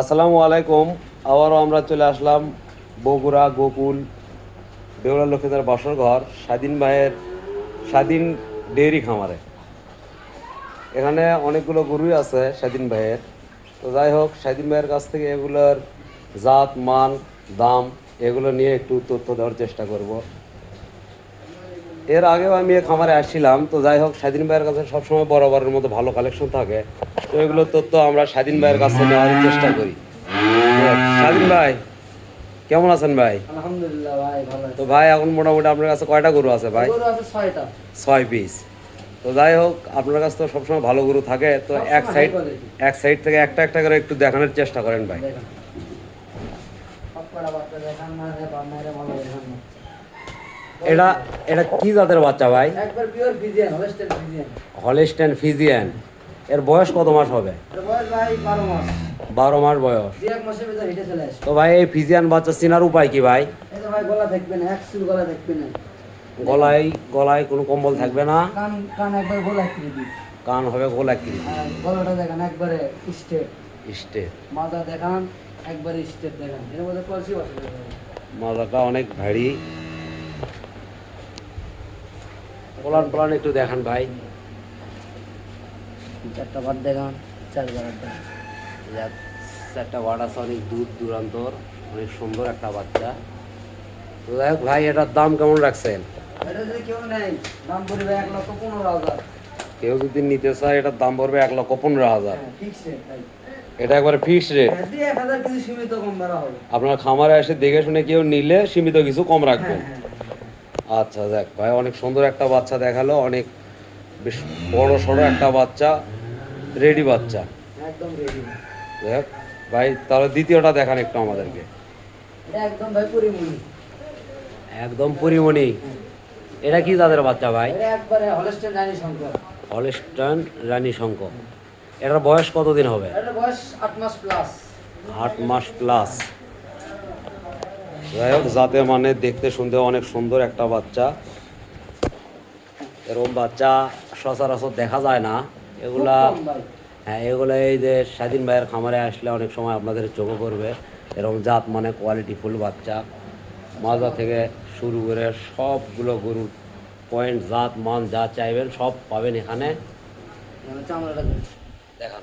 আসসালামু আলাইকুম। আবারও আমরা চলে আসলাম বগুড়া, গোকুল বেউলা লক্ষ্মীদার বাসর ঘর, স্বাধীন ভাইয়ের স্বাধীন ডেয়ারি খামারে। এখানে অনেকগুলো গরুই আছে স্বাধীন ভাইয়ের। তো যাই হোক, স্বাধীন ভাইয়ের কাছ থেকে এগুলোর জাত, মান, দাম, এগুলো নিয়ে একটু তথ্য দেওয়ার চেষ্টা করব। এর আগেও আমি এ খামারে আসছিলাম তো যাই হোক স্বাধীন ভাইয়ের কাছে সবসময় বরাবরের মতো ভালো কালেকশন থাকে। তো এগুলোর তথ্য আমরা স্বাধীন ভাইয়ের কাছে নেওয়ার চেষ্টা করি। স্বাধীন ভাই কেমন আছেন ভাই? আলহামদুলিল্লাহ ভাই ভালো তো ভাই এখন মোটামুটি আপনার কাছে কয়টা গরু আছে ভাই? গরু আছে ছয়টা। ছয় পিস তো যাই হোক আপনার কাছে তো সবসময় ভালো গরু থাকে তো এক সাইড এক সাইড থেকে একটা একটা করে একটু দেখানোর চেষ্টা করেন ভাই। দেখেন সবকটা বাচ্চা দেখান না রে বান্নারে ভালো দেখান না এটা এটা কি জাতের বাচ্চা ভাই? হলিস্টেন ফিজিয়ান এর বয়স কত মাস হবে? বারো মাস। বয়স। তো ভাই এই ফিজিয়ান বাচ্চা চেনার উপায় কি ভাই? গলায় গলায় কোনো কম্বল থাকবে না? কান একবার গোলা হবে গোলাকি আর গলাটা দেখান একবারে স্টেপ স্টেপ মাথা দেখান একবারে স্টেপ দেখান। এর মধ্যে কলসি বসে মাজাটা অনেক ভারী। পোলান পোলান একটু দেখান ভাই। চারটা ভাত দেখান চার বার দেখান চারটা বাট আছে অনেক দূর দূরান্তর অনেক সুন্দর একটা বাচ্চা। তো যাই হোক ভাই এটার দাম কেমন রাখছেন? কেউ যদি নিতে চায় এটার দাম পড়বে এক লক্ষ পনেরো হাজার। হ্যাঁ এটা একবারে ফিক্সড রেট হ্যাঁ, আপনার খামারে এসে দেখে শুনে কেউ নিলে সীমিত কিছু কম রাখবেন। হ্যাঁ, আচ্ছা দেখ ভাই অনেক সুন্দর একটা বাচ্চা দেখাল অনেক বেশ বড় সড়ো একটা বাচ্চা রেডি বাচ্চা। একদম রেডি দেখ ভাই তাহলে দ্বিতীয়টা দেখান একটু আমাদেরকে। একদম ভাই পরিমণি। একদম পরিমণি। এটা কি তাদের বাচ্চা ভাই? একবারে হলস্টেন রানী শঙ্কর। হলস্টান রানী শঙ্কর। এটার বয়স কতদিন হবে? বয়স আট মাস প্লাস আট মাস প্লাস যাই হোক যাতে মানে দেখতে শুনতে অনেক সুন্দর একটা বাচ্চা। এরকম বাচ্চা সচরাচর দেখা যায় না। এগুলা হ্যাঁ এগুলো এই যে স্বাধীন ভাইয়ের খামারে আসলে অনেক সময় আপনাদের চোখে পড়বে। এরকম জাত মানে কোয়ালিটি ফুল বাচ্চা। মাজা থেকে শুরু করে সবগুলো গরুর পয়েন্ট জাত মান যা চাইবেন সব পাবেন এখানে। দেখান।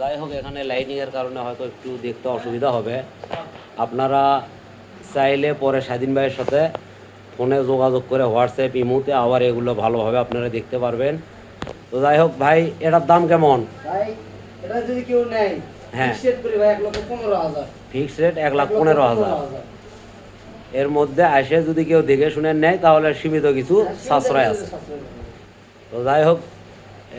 যাই হোক এখানে লাইটিংয়ের কারণে হয়তো একটু দেখতে অসুবিধা হবে। আপনারা চাইলে পরে স্বাধীন ভাইয়ের সাথে ফোনে যোগাযোগ করে হোয়াটসঅ্যাপ ইমুতে আবার এগুলো ভালোভাবে আপনারা দেখতে পারবেন। তো যাই হোক ভাই এটার দাম কেমন? এটা যদি কেউ নেয় হ্যাঁ। ফিক্স রেট এক লাখ পনেরো হাজার। এর মধ্যে আসে যদি কেউ দেখে শুনে নেয় তাহলে সীমিত কিছু সাশ্রয় আছে। তো যাই হোক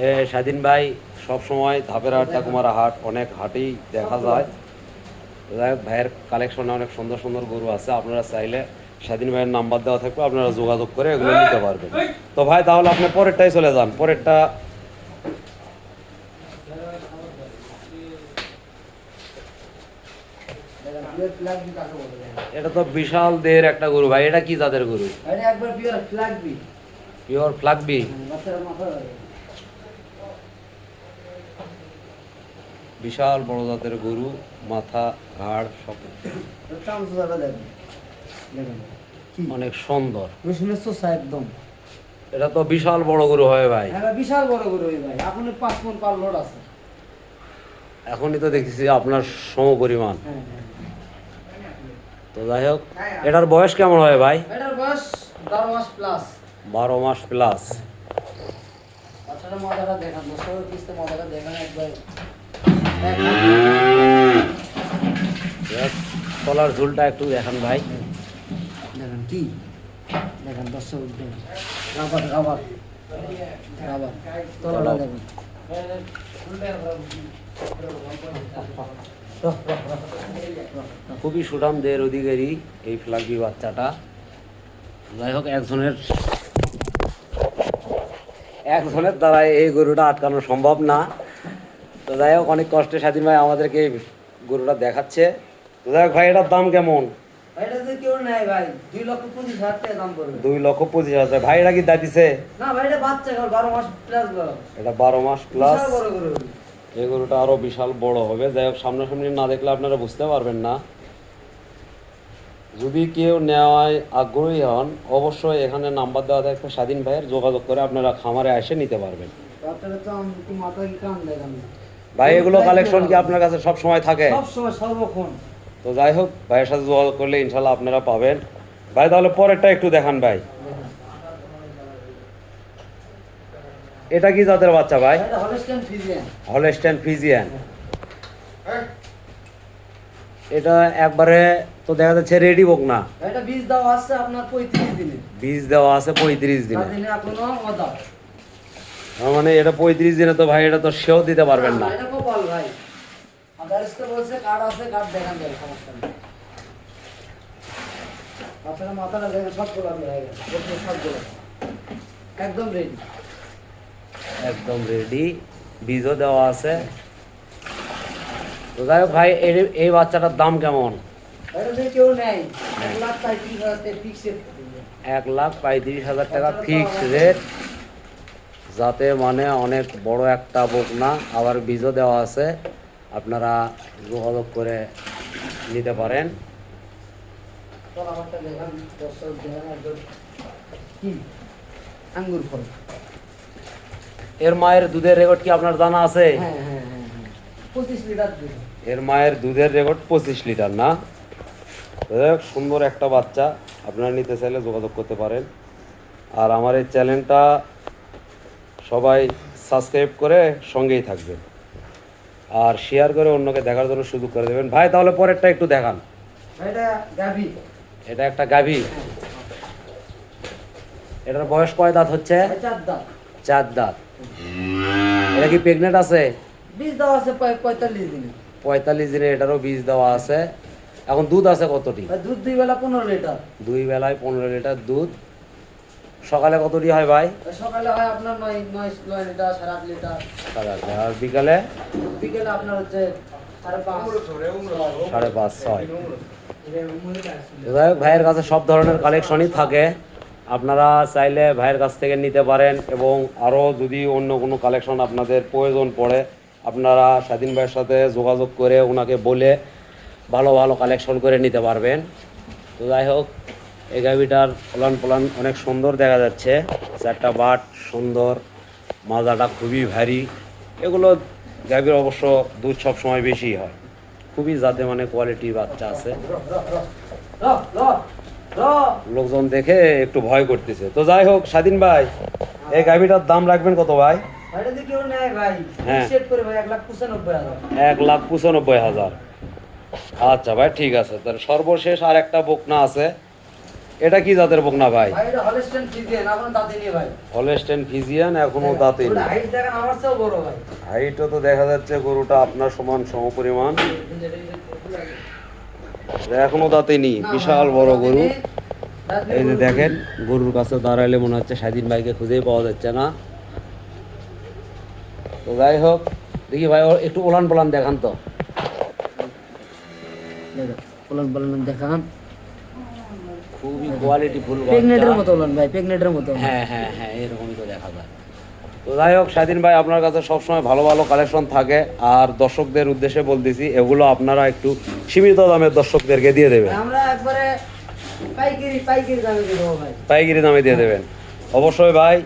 এ স্বাধীন ভাই সবসময় ধাপের হাট ঠাকুমারা হাট অনেক হাটেই দেখা যায়। যাই হোক ভাইয়ের কালেকশনে অনেক সুন্দর সুন্দর গরু আছে। আপনারা চাইলে স্বাধীন ভাইয়ের নাম্বার দেওয়া থাকবে আপনারা যোগাযোগ করে এগুলো নিতে পারবেন। তো ভাই তাহলে আপনি পরেরটাই চলে যান। পরেরটা এটা তো বিশাল দেহের একটা গরু ভাই। এটা কি জাতের গরু? একবার পিওর ফ্ল্যাগবি পিওর ফ্লাগবি বিশাল বড় জাতের গরু, মাথা, ঘাড়, সব। অনেক সুন্দর। একদম এটা তো বিশাল বড় গরু হয় ভাই। বিশাল বড় গরু ভাই পাঁচ আছে এখনই তো দেখতেছি আপনার সম পরিমাণ তো যাই হোক, এটার বয়স কেমন হয় ভাই? এটার বয়স বারো মাস প্লাস বারো মাস প্লাস বাচ্চাটা মজাটা দেখান মজাটা দেখান একবার। তলার ঝুলটা একটু দেখান ভাই। দেখেন কি? দেখেন দর্শক দেখেন। রাবার তলাটা দেখুন। খুবই সুঠাম দেহের অধিকারী এই ফ্লাগি বাচ্চাটা। যাই হোক একজনের একজনের দ্বারা এই গরুটা আটকানো সম্ভব না। তো যাই হোক অনেক কষ্টে স্বাধীন ভাই আমাদেরকে এই গরুটা দেখাচ্ছে। তো যাই হোক ভাই এটার দাম কেমন? যদি কেউ দুই লক্ষ পঁচিশ হাজার ভাই এটা কি দাঁতিছে? এটা বারো মাস প্লাস এই গরুটা আরও বিশাল বড় হবে। যাই হোক সামনাসামনি না দেখলে আপনারা বুঝতে পারবেন না। যদি কেউ নেওয়ায় আগ্রহী হন অবশ্যই এখানে নাম্বার দেওয়া থাকবে স্বাধীন ভাইয়ের। যোগাযোগ করে আপনারা খামারে এসে নিতে পারবেন। বাচ্চারা তো মাথা কি কান দেখান ভাই এগুলো কালেকশন কি আপনার কাছে সব সময় থাকে? সব সময় সর্বক্ষণ। তো যাই হোক ভাইয়ের সাথে যোগাযোগ করলে ইনশাল্লাহ আপনারা পাবেন। ভাই তাহলে পরেরটা একটু দেখান ভাই। এটা কি জাতের বাচ্চা ভাই? এটা হলস্টেন ফিজিয়ান এটা একবারে তো দেখা যাচ্ছে রেডি বোক না। এটা বীজ দেওয়া আছে আপনার পঁয়ত্রিশ দিনে। বীজ দেওয়া আছে পঁয়ত্রিশ দিনে। এখনও মানে এটা পঁয়ত্রিশ দিনে তো ভাই এটা তো সেও দিতে পারবেন না। একদম রেডি একদম রেডি বীজও দেওয়া আছে। তো যাই হোক ভাই এই- বাচ্চাটার দাম কেমন? এক লাখ পঁয়ত্রিশ হাজার টাকা ফিক্স রেট যাতে মানে অনেক বড় একটা বুক না আবার বীজও দেওয়া আছে। আপনারা যোগাযোগ করে নিতে পারেন। আঙ্গুর ফল। এর মায়ের দুধের রেকর্ড কি আপনার জানা আছে? হ্যাঁ হ্যাঁ হ্যাঁ এর মায়ের দুধের রেকর্ড পঁচিশ লিটার না? সুন্দর একটা বাচ্চা। আপনারা নিতে চাইলে যোগাযোগ করতে পারেন। আর আমার এই চ্যানেলটা সবাই সাবস্ক্রাইব করে সঙ্গেই থাকবেন আর শেয়ার করে অন্যকে দেখার জন্য সুযোগ করে দেবেন। ভাই তাহলে পরেরটা একটু দেখান। এটা একটা গাভী। এটার বয়স কয় দাঁত হচ্ছে? চার দাঁত। এটা কি প্রেগনেন্ট আছে? বীজ দেওয়া আছে পঁয়তাল্লিশ দিনে। পঁয়তাল্লিশ দিনে এটারও বীজ দেওয়া আছে। এখন দুধ আছে কতটি? দুধ দুই বেলা পনেরো লিটার। দুই বেলায় পনেরো লিটার দুধ। সকালে কত কতটি হয় ভাই? সকালে হয় আপনার নয় নয় নয় লিটার সাড়ে লিটার। সাড়ে আট। আর বিকালে? বিকেলে আপনার হচ্ছে সাড়ে পাঁচ। ছয়। যাই ভাইয়ের কাছে সব ধরনের কালেকশনই থাকে। আপনারা চাইলে ভাইয়ের কাছ থেকে নিতে পারেন এবং আরও যদি অন্য কোনো কালেকশন আপনাদের প্রয়োজন পড়ে আপনারা স্বাধীন ভাইয়ের সাথে যোগাযোগ করে ওনাকে বলে ভালো ভালো কালেকশন করে নিতে পারবেন। তো যাই হোক এই গাভিটার প্লান প্লান অনেক সুন্দর দেখা যাচ্ছে। চারটা বাট সুন্দর মাজাটা খুবই ভারী। এগুলো গাভির অবশ্য দুধ সব সময় বেশি হয়। খুবই যাতে মানে কোয়ালিটি বাচ্চা আছে। লোকজন দেখে একটু ভয় করতেছে। তো যাই হোক স্বাধীন ভাই এই গাভিটার দাম রাখবেন কত ভাই? হ্যাঁ। সেট করে ভাই এক লাখ পঁচানব্বই হাজার। এক লাখ পঁচানব্বই হাজার। আচ্ছা ভাই ঠিক আছে। তাহলে সর্বশেষ আর একটা বকনা আছে। এটা কি জাতের বকনা ভাই? ভাই এটা হলস্টেন ফিজিয়ান এখনও দাঁতে নেই। হাইট দেখেন আমার চেয়েও বড় ভাই। হাইটও তো দেখা যাচ্ছে গরুটা আপনার সমান সমপরিমাণ। এখনও দাঁতে নি বিশাল বড় গরু। এই যে দেখেন গরুর কাছে দাঁড়াইলে মনে হচ্ছে স্বাধীন ভাইকে খুঁজেই পাওয়া যাচ্ছে না। তো যাই হোক দেখি ভাই একটু ওলান পোলান দেখান তো। বলুন বলুন দেখান। খুবই কোয়ালিটি ফুল প্রেগনেটের মতো বলুন ভাই প্রেগনেটের মতো। হ্যাঁ হ্যাঁ হ্যাঁ এরকমই তো দেখা যায়। তো যাই হোক স্বাধীন ভাই আপনার কাছে সবসময় ভালো ভালো কালেকশন থাকে। আর দর্শকদের উদ্দেশ্যে বলতেছি এগুলো আপনারা একটু সীমিত দামের দর্শকদেরকে দিয়ে দেবেন। আমরা একবারে পাইকারি পাইকারি দামে দিয়ে ভাই। পাইকারি দামে দিয়ে দেবেন। অবশ্যই ভাই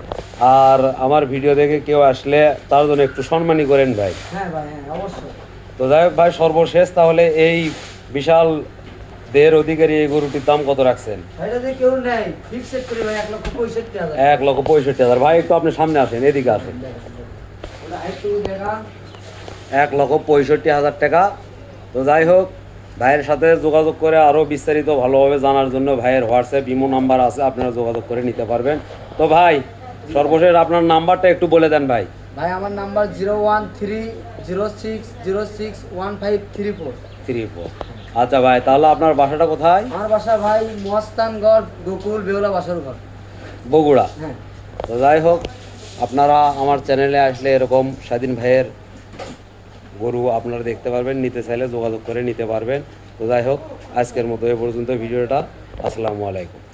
আর আমার ভিডিও দেখে কেউ আসলে তার জন্য একটু সম্মানী করেন ভাই। হ্যাঁ ভাই হ্যাঁ অবশ্যই। তো যাই হোক ভাই সর্বশেষ তাহলে এই বিশাল দেহের অধিকারী এই গরুটির দাম কত রাখছেন? এক লক্ষ পঁয়ষট্টি হাজার। ভাই একটু আপনি সামনে আসেন এদিকে আসেন। এক লক্ষ পঁয়ষট্টি হাজার টাকা। তো যাই হোক ভাইয়ের সাথে যোগাযোগ করে আরও বিস্তারিত ভালোভাবে জানার জন্য ভাইয়ের হোয়াটসঅ্যাপ ইমো নাম্বার আছে আপনারা যোগাযোগ করে নিতে পারবেন। তো ভাই সর্বশেষ আপনার নাম্বারটা একটু বলে দেন ভাই। ভাই আমার number zero one three zero six zero six one five three four. Three four. আচ্ছা ভাই তাহলে আপনার বাসাটা কোথায়? আমার বাসা ভাই মস্তানগড় গোকুল বেউলা বাসর ঘর। বগুড়া। হ্যাঁ। তো যাই হোক আপনারা আমার চ্যানেলে আসলে এরকম স্বাধীন ভাইয়ের গরু আপনারা দেখতে পারবেন নিতে চাইলে যোগাযোগ করে নিতে পারবেন। তো যাই হোক আজকের মতো এ পর্যন্ত ভিডিওটা। আসসালামু আলাইকুম।